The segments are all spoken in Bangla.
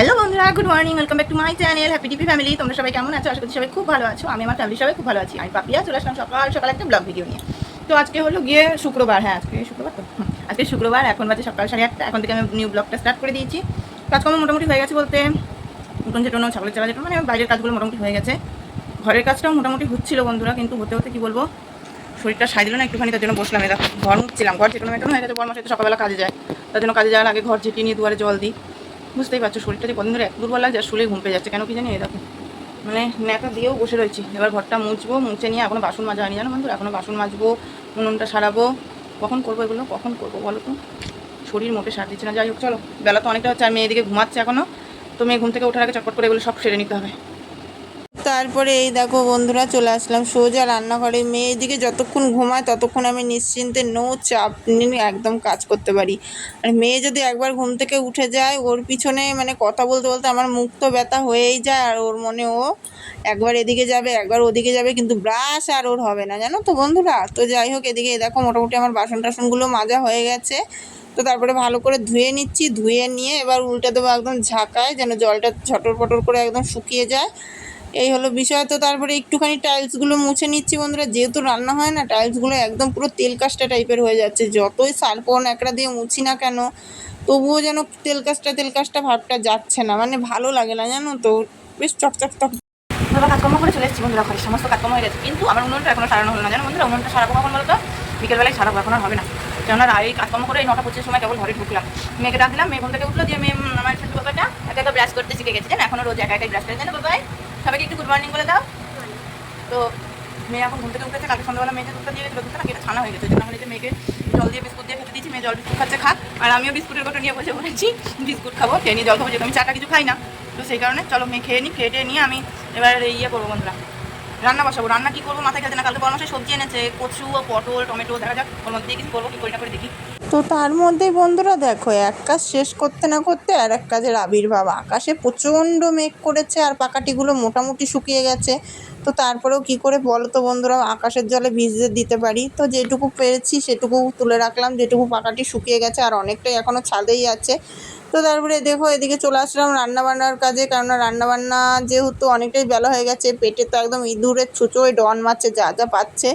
হ্যালো বন্ধুরা good morning welcome back to my channel happy TP family তোমরা সবাই কেমন আছো? আশা করছি সবাই খুব ভালো আছো। আমি আমার ফ্যামিলি সবাই খুব ভালো আছি। আমি পাপিয়া, চলে আসলাম সকাল সকাল একটা ব্লগ ভিডিও নিয়ে। তো আজকে হলো গিয়ে শুক্রবার হ্যাঁ আজকে শুক্রবার তো। আজকে শুক্রবার, এখন বাজে সকাল সাড়ে আটটা। এখন থেকে আমি নিউ ব্লগটা স্টার্ট করে দিয়েছি। কাজকর্ম মোটামুটি হয়ে গেছে বলতে, উঠোন চেটোনো ছাগলের চালা যেটা মানে বাইরের কাজগুলো মোটামুটি হয়ে গেছে। ঘরের কাজটাও মোটামুটি হচ্ছিল বন্ধুরা, কিন্তু হতে হতে কি বলব, শরীরটা সাই দিল না একটুখানি, তার জন্য বসলাম। এরা ঘর মুছছিলাম, ঘর চেটানো মেটানো হয়ে গেছে, বর মাসে সকালবেলা কাজে যায়। তার জন্য কাজে যাওয়ার আগে ঘর ঝেঁটিয়ে নিয়ে দুয়ারে জল দিই। বুঝতেই পারছ, শরীরটা যে কদিন ধরে এক দুর্বল লাগছে আর শুলে ঘুম পেয়ে যাচ্ছে। কেন কি জানি দেখো। মানে ন্যাকা দিয়েও বসে রয়েছি। এবার ঘরটা মুছবো, মুছে নিয়ে এখনও বাসন মাজা হয়নি, জানো বন্ধু এখনও বাসন মাজবো, উনুনটা সারাবো। কখন করব এগুলো? কখন করব বলো তো? শরীর মোটে সার দিচ্ছে না। যাই হোক, চলো। বেলা তো অনেকটা হচ্ছে আর মেয়েদিকে ঘুমাচ্ছে এখনও। তো মেয়ে ঘুম থেকে ওঠার আগে চটপট করে এগুলো সব সেরে নিতে হবে। তারপরে এই দেখো বন্ধুরা চলে আসলাম সোজা রান্নাঘরে। মেয়ে এদিকে যতক্ষণ ঘুমায় ততক্ষণ আমি নিশ্চিন্তে নো চাপ নিয়ে একদম কাজ করতে পারি। আর মেয়ে যদি একবার ঘুম থেকে উঠে যায়, ওর পিছনে মানে কথা বলতে বলতে আমার মুখ তো ব্যথা হয়েই যায় আর ওর মনে ও একবার এদিকে যাবে, একবার ওদিকে যাবে, কিন্তু ব্রাশ আর ওর হবে না। জানো তো বন্ধুরা? তো যাই হোক, এদিকে দেখো মোটামুটি আমার বাসন টাসনগুলো মাজা হয়ে গেছে। তো তারপরে ভালো করে ধুয়ে নিচ্ছি, ধুয়ে নিয়ে এবার উল্টে দেবো একদম ঝাঁকায় যেন জলটা ছটর পটর করে একদম শুকিয়ে যায়। এই হলো বিষয়। তো তারপরে একটুখানি টাইলসগুলো মুছে নিচ্ছি বন্ধুরা। যেহেতু রান্না হয় না টাইলসগুলো একদম পুরো তেল কাস্টা টাইপের হয়ে যাচ্ছে। যতই সার্পন একটা দিয়ে মুছি না কেন, তবুও যেন তেল কাস্টা তেল কাস্টা ভাবটা যাচ্ছে না। মানে ভালো লাগে না, জানো তো? বেশ চকচক, চক। ধরো কাজকর্ম করে চলে এসেছি বন্ধুরা ঘরে। সমস্ত কাজকর্ম হয়ে গেছে। কিন্তু আমার উনুনটা এখনও সারানো হলো না। জানো বন্ধুরা? উনুনটা সারাবো কখন বলতো? বিকেলবেলায় সারাবো, এখন আর হবে না। কেননা এই কাজকর্ম করে এই নটা পঁচিশ সময় কেবল ঘরে ঢুকলাম। মেয়েকে ডাক দিলাম, মেয়ে ঘুম থেকে উঠল, দিয়ে মেয়ে আমার ছোটো বাবাটা একা একা ব্রাশ করতে শিখে গেছে। জানো? এখনও রোজ একা একাই ব্রাশ করে। জানো বাবাই? সবাইকে একটু গুড মর্নিং বলে দাও। তো মেয়ে এখন ঘুম থেকে উঠেছে, কালকে সন্ধ্যাবেলা মেয়েকে দুধটা দিয়ে গেছিল দুধটা এটা ছানা হয়ে গেছে জন্য আমি মেয়েকে জল দিয়ে বিস্কুট দিয়ে খেতে দিচ্ছি মেয়ে জল বিস্কুট খাচ্ছে খাক আর আমিও বিস্কুটের কথা নিয়ে বসে বলেছি বিস্কুট খাব, খেয়ে নিয়ে জল খাব, যেহেতু আমি চাটা কিছু খাই না। তো সেই কারণে চলো মেয়ে খেয়ে নিই খেয়ে নিয়ে আমি এবার ইয়ে করব বন্ধুরা, রান্না বসাবো। রান্না কি করব মাথায় খেতে না, কালকে পরামর্শে সবজি এনেছে, কচু পটল, টমেটো, দেখা যাক মধ্যে দিয়ে কিছু করব, কি করি না করে দেখি। তার মধ্যেই বন্ধুরা দেখো, এক কাজ শেষ করতে না করতে আর এক কাজের আবির্ভাব। আকাশে প্রচণ্ড মেঘ করেছে আর পাকাটিগুলো মোটামুটি শুকিয়ে গেছে। তো তারপরেও কি করে বলো তো বন্ধুরা, আকাশের জলে ভিজতে দিতে পারি? তো যেটুকু পেরেছি সেটুকু তুলে রাখলাম, যেটুকু পাকাটি শুকিয়ে গেছে আর অনেকটাই এখনও ছাদেই আছে। তো তারপরে দেখো, এদিকে চলে আসলাম রান্নাবান্নার কাজে, কেননা রান্না বান্না যেহেতু অনেকটাই বেলা হয়ে গেছে, পেটে তো একদম ইঁদুরের ছুঁচোয় ডন মারছে, যা যা পাচ্ছে।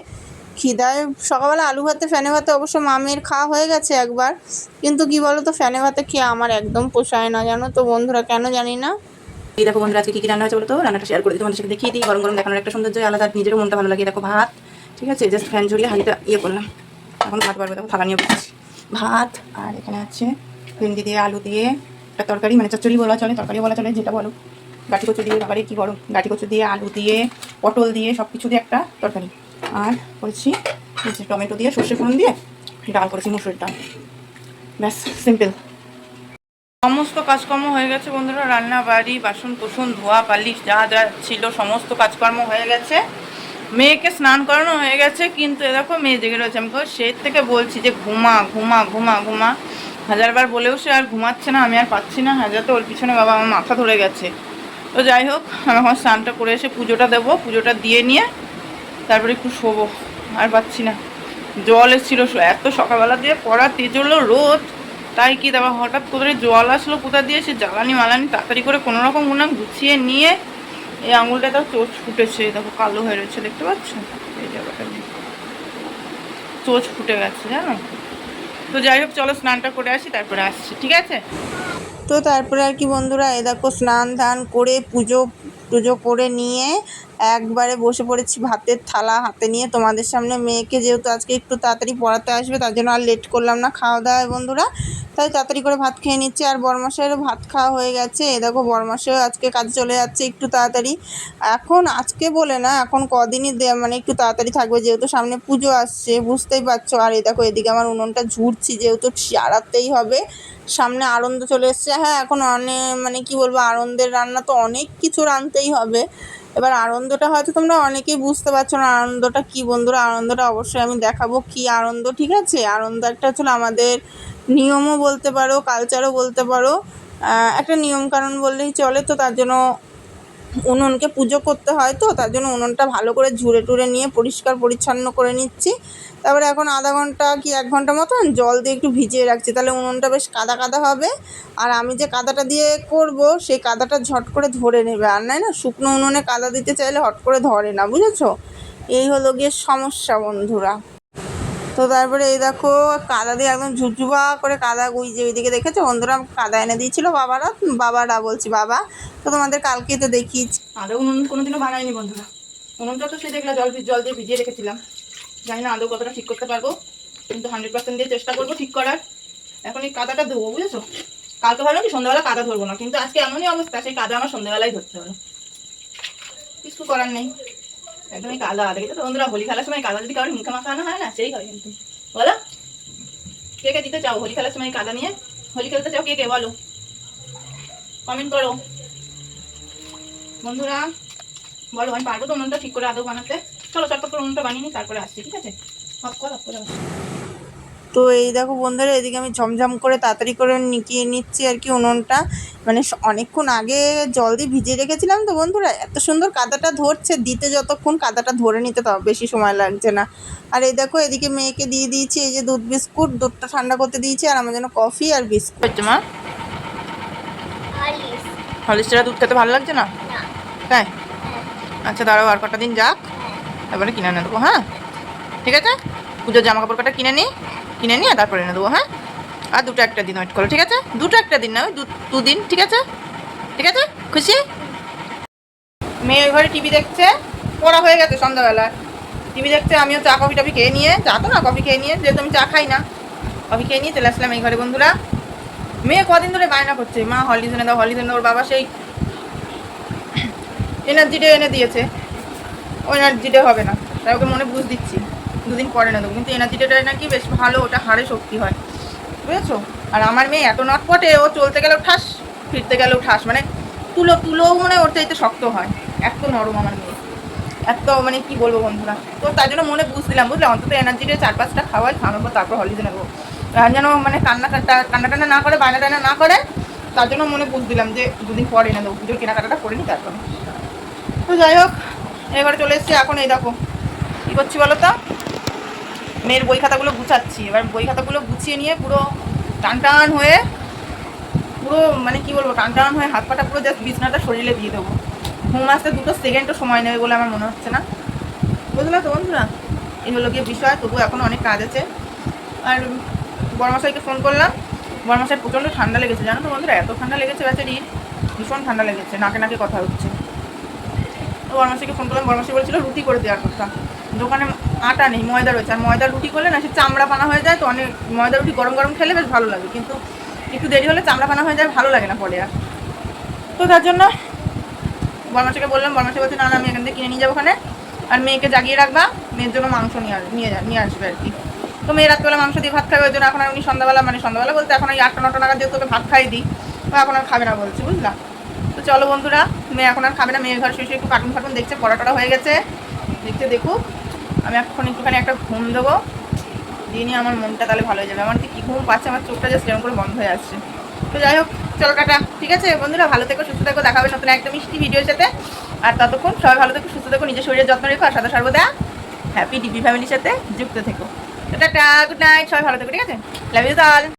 খিদায় সকালবেলা আলু ভাতে ফ্যানে ভাতে অবশ্য মামের খাওয়া হয়ে গেছে একবার। কিন্তু কি বলো তো ফ্যানে ভাতে খেয়ে আমার একদম পোষায় না, জানো তো বন্ধুরা, কেন জানি না। এই দেখো বন্ধুরা, আজকে কি কি রান্না হয়েছে বলো তো রান্নাটা শেয়ার করে দিই, তোমাদের সাথে দেখিয়ে দিই। গরম গরম দেখানোর একটা সৌন্দর্য, আলাদা নিজেরও মনটা ভালো লাগে। দেখো ভাত, ঠিক আছে? জাস্ট ফ্যান ঝরিয়ে হাঁড়িটা ইয়ে করলাম। এখন ভাত পারবে দেখো থালা নিয়ে ভাত, আর এখানে আছে ভেন্ডি দিয়ে, আলু দিয়ে, একটা তরকারি মানে চচ্চড়ি বলা চলে তরকারি বলা চলে, যেটা বলো। গাঠি কচু দিয়ে বাবারে কি বড় গাঠি কচু দিয়ে, আলু দিয়ে, পটল দিয়ে সব কিছু দিয়ে একটা তরকারি। আর করেছি যে টমেটো দিয়ে সর্ষে ফোড়ন দিয়ে ডাল করেছি মুসুর ডাল ব্যাস সিম্পল সমস্ত কাজকর্ম হয়ে গেছে বন্ধুরা, রান্না বাড়ি, বাসন কোসন, ধোয়া পালিশ, যা যা ছিল সমস্ত কাজকর্ম হয়ে গেছে। মেয়েকে স্নান করানো হয়ে গেছে, কিন্তু দেখো মেয়ে জেগে রয়েছে। আমি সে থেকে বলছি যে ঘুমা ঘুমা ঘুমা ঘুমা। হাজারবার বলেও সে আর ঘুমাচ্ছে না, আমি আর পাচ্ছি না। হাজার তো ওর পিছনে বাবা আমার মাথা ধরে গেছে। তো যাই হোক, আমি এখন স্নানটা করে এসে পুজোটা দেবো, পুজোটা দিয়ে নিয়ে তারপরে একটু শোবো, আর পাচ্ছি না। জল এসেছিল এত সকালবেলা দিয়ে পড়া তেজ হলো রোদ। তাই কি দেওয়া হঠাৎ কোথায় জল আসলো, কোথা দিয়ে সে জ্বালানি মালানি তাড়াতাড়ি করে কোনো রকম গুছিয়ে নিয়ে এই আঙুলটা তার চোচ ফুটেছে, দেখো কালো হয়ে রয়েছে, দেখতে পাচ্ছ? এই জায়গাটা দিয়ে। চোচ ফুটে গেছে, জানো? তো যাই হোক, চলো স্নানটা করে আসি, তারপরে আসছি, ঠিক আছে? তো তারপরে আর কি বন্ধুরা এ দেখো স্নান ধান করে পুজো টুজো করে নিয়ে একবারে বসে পড়েছি ভাতের থালা হাতে নিয়ে। তোমাদের সামনে মেয়েকে যেহেতু আজকে একটু তাড়াতাড়ি পড়াতে আসবে, তার জন্য আর লেট করলাম না খাওয়া দাওয়ায় বন্ধুরা। তাই তাড়াতাড়ি করে ভাত খেয়ে নিচ্ছি। আর বরমাসেরও ভাত খাওয়া হয়ে গেছে। এ দেখো বরমাসেও আজকে কাজে চলে যাচ্ছে একটু তাড়াতাড়ি। এখন আজকে বলে না, এখন কদিনই মানে একটু তাড়াতাড়ি থাকবে যেহেতু সামনে পুজো আসছে, বুঝতেই পারছ। আর এই দেখো এদিকে আমার উনুনটা ঝুড়ছি, যেহেতু সারাতেই হবে। সামনে আনন্দ চলে এসছে। হ্যাঁ এখন অনেক মানে কি বলব, আনন্দের রান্না তো অনেক কিছু রাঁধতেই হবে। এবার আনন্দটা হয়তো তোমরা অনেকেই বুঝতে পারছ না আনন্দটা কি বন্ধুরা, আনন্দটা অবশ্যই আমি দেখাবো কি আনন্দ, ঠিক আছে? আনন্দ একটা হচ্ছে আমাদের নিয়মও বলতে পারো কালচারও বলতে পারো। একটা নিয়মকানুন বললেই চলে, তো তার জন্য উনুনকে পুজো করতে হয় তো, তার জন্য উনুনটা ভালো করে ঝুড়ে টুরে নিয়ে পরিষ্কার পরিচ্ছন্ন করে নিচ্ছি। তারপরে এখন আধা ঘণ্টা কি এক ঘণ্টা মতন জল দিয়ে একটু ভিজিয়ে রাখছি, তাহলে উনুনটা বেশ কাদা কাদা হবে। আর আমি যে কাদাটা দিয়ে করব, সেই কাদাটা ঝট করে ধরে নেবে। আর নাই না, শুকনো উনুনে কাদা দিতে চাইলে হট করে ধরে না, বুঝেছ? এই হলো গিয়ে সমস্যা বন্ধুরা। তো তারপরে এই দেখো, কাদা দিয়ে একদম ঝুরঝুবা করে কাদা যে ওইদিকে দেখেছ? বন্ধুরা কাদা এনে দিয়েছিল বাবারা বাবারা বলছি বাবা। তো তোমাদের কালকে তো দেখিয়েছি। আদৌ উনুন কোনোদিনও বানাইনি বন্ধুরা। উনুনটা তো সে দেখলাম জল জল দিয়ে ভিজিয়ে রেখেছিলাম। জানি না আদৌ কতটা ঠিক করতে পারব। কিন্তু হান্ড্রেড পার্সেন্ট দিয়ে চেষ্টা করব ঠিক করার। এখন এই কাদাটা দেবো বুঝেছ? কালকে ভালো কি সন্ধ্যাবেলা কাদা ধরবো না। কিন্তু আজকে এমনই অবস্থা, সেই কাদা আমার সন্ধ্যাবেলায় ধরতে হলো কিছু করার নেই। একদমই কাদা দেখে তো বন্ধুরা, হোলি খেলার সময় কাদা যদি কারোর মুখে মাখানো হয় না, সেই হয় কিন্তু। বলো? কে কে দিতে চাও হোলি খেলার সময় কাদা নিয়ে? হোলি খেলতে চাও কে কে? বলো। কমেন্ট করো। বন্ধুরা, বলো, আমি পারব তো উনুনটা ঠিক করে আদৌ বানাতে। চলো, চটপট করে উনুনটা বানিয়ে নিই, তারপরে আসছি, ঠিক আছে? হপ কর হপ করে তো এই দেখো বন্ধুরা এদিকে আমি ঝমঝম করে তাড়াতাড়ি করে নিকিয়ে নিচ্ছি আর কি উনুনটা। মানে অনেকক্ষণ আগে জল দিয়ে ভিজিয়ে রেখেছিলাম তো বন্ধুরা এত সুন্দর কাদাটা ধরছে দিতে যতক্ষণ কাদাটা ধরে নিতে তো বেশি সময় লাগছে না। আর এই দেখো এদিকে মেয়েকে দিয়ে দিয়েছি এই যে দুধ বিস্কুট দুধটা ঠান্ডা করতে দিয়েছি আর আমার জন্য কফি আর বিস্কুট। হচ্ছে মা? হলিস হলিস্টারা দুধ খেতে ভালো লাগছে না? তাই? আচ্ছা দাঁড়াও আর কটা দিন যাক। তারপরে কিনে এনে দেবো হ্যাঁ? ঠিক আছে? পুজোর জামা কাপড় কটা কিনে নিই কিনে নিয়ে তারপরে এনে দেবো হ্যাঁ? আর দুটো একটা দিন ওয়েট করো, ঠিক আছে? দুটো একটা দিন না, ওই দু- দুদিন, ঠিক আছে? ঠিক আছে? খুশি? মেয়ে ওই ঘরে টিভি দেখছে, পড়া হয়ে গেছে সন্ধ্যাবেলা। টিভি দেখছে, আমিও চা, কফি টফি খেয়ে নিয়ে, চা তো না, কফি খেয়ে নিয়ে, যেহেতু আমি চা খাই না, কফি খেয়ে নিয়ে চলে আসলাম এই ঘরে বন্ধুরা। মেয়ে কদিন ধরে বায়না করছে, মা হলিজ এনে দাও হলিজ এনে ওর বাবা সেই এনার্জিটা এনে দিয়েছে। ওই এনার্জিটা হবে না, তাই ওকে মনে বুঝ দিচ্ছি। দুদিন পরে না দেবো কিন্তু এনার্জিটা নাকি বেশ ভালো, ওটা হাড়ে শক্তি হয়। বুঝেছ? আর আমার মেয়ে এত নটপটে, ও চলতে গেলেও ঠাস, ফিরতে গেলেও ঠাস মানে তুলো, তুলোও মনে ওর চাইতে শক্ত হয়। এত নরম আমার মেয়ে। এত মানে কি বলব বন্ধুরা? তো তার জন্য মনে বুঝছিলাম বুঝলে? অন্তত এনার্জিটা চার পাঁচটা খাওয়াই, খাওয়ানোর পর তারপর হলিডে নেব। আর যেন মানে কান্না কান্না টান্না না করে, বায়না টান্না না করে, তার জন্য মনে বুঝ দিলাম যে দুদিন পরে এনে দেবো। পুজোর কেনাকাটাটা করে নিই, তারপর। তো যাই হোক, এবারে চলে এসেছি এখন এই দেখো। কী করছি বলো তো? মেয়ের বই খাতাগুলো গুছাচ্ছি। এবার বই খাতাগুলো গুছিয়ে নিয়ে পুরো টান টান হয়ে পুরো মানে কি বলব, টান টান হয়ে হাত পাটা পুরো জাস্ট বিছনাটা শরীরে দিয়ে দেবো। ঘুম আসতে দুটো সেকেন্ডও সময় নেবে বলে আমার মনে হচ্ছে না। বুঝলে তো বন্ধুরা? এই হলো গিয়ে বিষয়, তবু এখন অনেক কাজ আছে। আর বড়মশাইকে ফোন করলাম। বড়মশাই প্রচণ্ড ঠান্ডা লেগেছে, জানো তো বন্ধুরা? এত ঠান্ডা লেগেছে বেচারির ভীষণ ঠান্ডা লেগেছে, নাকে নাকে কথা হচ্ছে। তো বড়মাসিকে ফোন করলাম বড়মাসি বলেছিল, রুটি করে দেওয়ার কথা। দোকানে আটা নেই, ময়দা রয়েছে। আর ময়দা রুটি করলে না, সে চামড়া পানা হয়ে যায় তো অনেক, ময়দা রুটি গরম গরম খেলে বেশ ভালো লাগে। কিন্তু একটু দেরি হলে চামড়া পানা হয়ে যায়, ভালো লাগে না পরে আর। তো তার জন্য বর্মাসিকে বললাম বর্মাসি বলছে, না না, আমি এখান থেকে কিনে নিয়ে যাব ওখানে। আর মেয়েকে জাগিয়ে রাখবা, মেয়ের জন্য মাংস নিয়ে নিয়ে নিয়ে আসবে আর কি। তো মেয়ে রাত্রেবেলা মাংস দিয়ে ভাত খাবে, ওই জন্য এখন আর উনি সন্ধ্যাবেলা মানে সন্ধ্যাবেলা বলতে এখন ওই আটটা, নটা নাগাদ ওকে ভাত খাই দিই তো এখন আর খাবে না বলছি, বুঝলা? তো চলো বন্ধুরা, মেয়ে এখন আর খাবে না, মেয়ের ঘর শুয়ে একটু কার্টুন ফার্টুন দেখছে পড়া টড়া হয়ে গেছে। দেখতে দেখুক। আমি এখন একটুখানি একটা ঘুম দেবো। দিয়ে নিয়ে আমার মনটা তাহলে ভালো হয়ে যাবে। আমার কি ঘুম পাচ্ছে, আমার চোখটা যে এরকম করে বন্ধ হয়ে আসছে তো যাই হোক, চলো কাটা ঠিক আছে? বন্ধুরা, ভালো থেকো, সুস্থ থেকো। দেখাবে নতুন একটা মিষ্টি ভিডিওর সাথে। আর ততক্ষণ সবাই ভালো থেকো, সুস্থ থেকো, নিজের শরীরের যত্ন রেখো, আর সাদা সর্বদা হ্যাপি ডিপি ফ্যামিলির সাথে যুক্ত থেকো। তো টাটা গুড নাইট সবাই ভালো থেকো, ঠিক আছে? Love you all